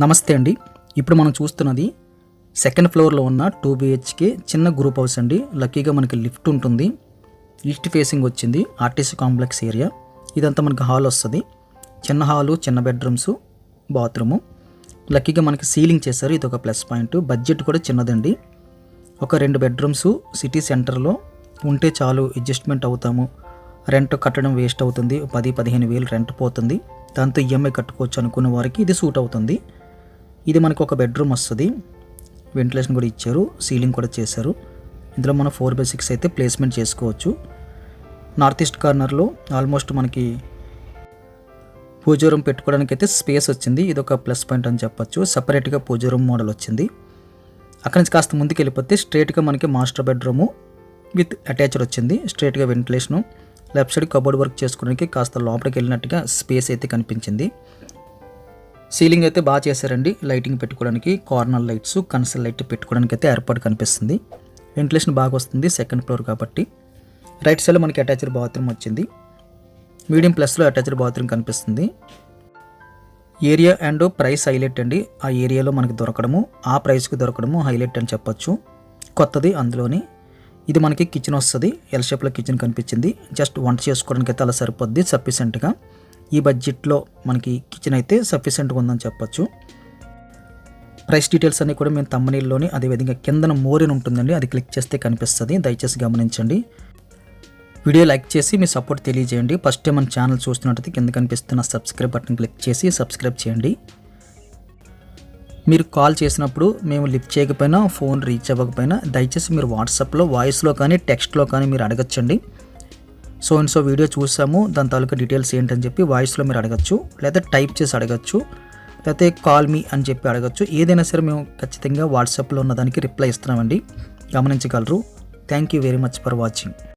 నమస్తే అండి. ఇప్పుడు మనం చూస్తున్నది సెకండ్ ఫ్లోర్లో ఉన్న టూ బిహెచ్కే చిన్న గ్రూప్ హౌస్ అండి. లక్కీగా మనకి లిఫ్ట్ ఉంటుంది. ఈస్ట్ ఫేసింగ్ వచ్చింది. ఆర్టీసీ కాంప్లెక్స్ ఏరియా ఇదంతా మనకి హాల్ వస్తుంది. చిన్న హాలు చిన్న బెడ్రూమ్స్ బాత్రూము లక్కీగా మనకి సీలింగ్ చేశారు. ఇది ఒక ప్లస్ పాయింట్ బడ్జెట్ కూడా చిన్నదండి. ఒక రెండు బెడ్రూమ్స్ సిటీ సెంటర్లో ఉంటే చాలు అడ్జస్ట్మెంట్ అవుతాము. రెంట్ కట్టడం వేస్ట్ అవుతుంది. పది పదిహేను వేలు రెంట్ పోతుంది. దాంతో ఈఎంఐ కట్టుకోవచ్చు అనుకున్న వారికి ఇది సూట్ అవుతుంది. ఇది మనకు ఒక బెడ్రూమ్ వస్తుంది. వెంటిలేషన్ కూడా ఇచ్చారు. సీలింగ్ కూడా చేశారు. ఇందులో మనం ఫోర్ బై సిక్స్ అయితే ప్లేస్మెంట్ చేసుకోవచ్చు. నార్త్ ఈస్ట్ కార్నర్లో ఆల్మోస్ట్ మనకి పూజ రూమ్ పెట్టుకోవడానికి అయితే స్పేస్ వచ్చింది. ఇది ఒక ప్లస్ పాయింట్ అని చెప్పొచ్చు. సపరేట్గా పూజ రూమ్ మోడల్ వచ్చింది. అక్కడి నుంచి కాస్త ముందుకు వెళ్ళిపోతే స్ట్రేట్గా మనకి మాస్టర్ బెడ్రూము విత్ అటాచ్డ్ వచ్చింది. స్ట్రేట్గా ventilation. Left side cupboard work చేసుకోవడానికి కాస్త లోపలికి వెళ్ళినట్టుగా స్పేస్ అయితే కనిపించింది. సీలింగ్ అయితే బాగా చేశారండి. లైటింగ్ పెట్టుకోవడానికి కార్నర్ లైట్స్ కన్సల్ లైట్ పెట్టుకోవడానికి అయితే ఏర్పాటు కనిపిస్తుంది. వెంటిలేషన్ బాగా వస్తుంది సెకండ్ ఫ్లోర్ కాబట్టి. రైట్ సైడ్లో మనకి అటాచ్డ్ బాత్రూమ్ వచ్చింది. మీడియం ప్లస్లో అటాచ్డ్ బాత్రూమ్ కనిపిస్తుంది. ఏరియా అండ్ ప్రైస్ హైలైట్ అండి. ఆ ఏరియాలో మనకి దొరకడము ఆ ప్రైస్కి దొరకడము హైలైట్ అని చెప్పొచ్చు. కొత్తది అందులోని. ఇది మనకి కిచెన్ వస్తుంది. ఎల్ షేప్లో కిచెన్ కనిపించింది. జస్ట్ వంట చేసుకోవడానికి అయితే అలా సరిపోద్ది సఫిషియెంట్గా ఈ బడ్జెట్లో మనకి కిచెన్ అయితే సఫిషియెంట్గా ఉందని చెప్పచ్చు. ప్రైస్ డీటెయిల్స్ అన్నీ కూడా మేము తమ్మనీళ్ళలోని అదేవిధంగా కిందన మోరిన్ ఉంటుందండి అది క్లిక్ చేస్తే కనిపిస్తుంది. దయచేసి గమనించండి. వీడియో లైక్ చేసి మీ సపోర్ట్ తెలియజేయండి. ఫస్ట్ టైం మన ఛానల్ చూస్తున్నట్టయితే కింద కనిపిస్తున్న సబ్స్క్రైబ్ బటన్ క్లిక్ చేసి సబ్స్క్రైబ్ చేయండి. మీరు కాల్ చేసినప్పుడు మేము లిఫ్ట్ చేయకపోయినా ఫోన్ రీచ్ అవ్వకపోయినా దయచేసి మీరు వాట్సాప్లో వాయిస్లో కానీ టెక్స్ట్లో కానీ మీరు అడగచ్చండి. సో అండ్ సో వీడియో చూసాము దాని తాలూకా డీటెయిల్స్ ఏంటని చెప్పి వాయిస్లో మీరు అడగచ్చు లేదా టైప్ చేసి అడగచ్చు లేకపోతే కాల్ మీ అని చెప్పి అడగచ్చు. ఏదైనా సరే మేము ఖచ్చితంగా వాట్సాప్లో ఉన్నదానికి రిప్లై ఇస్తున్నామండి. గమనించగలరు. Thank you very much for watching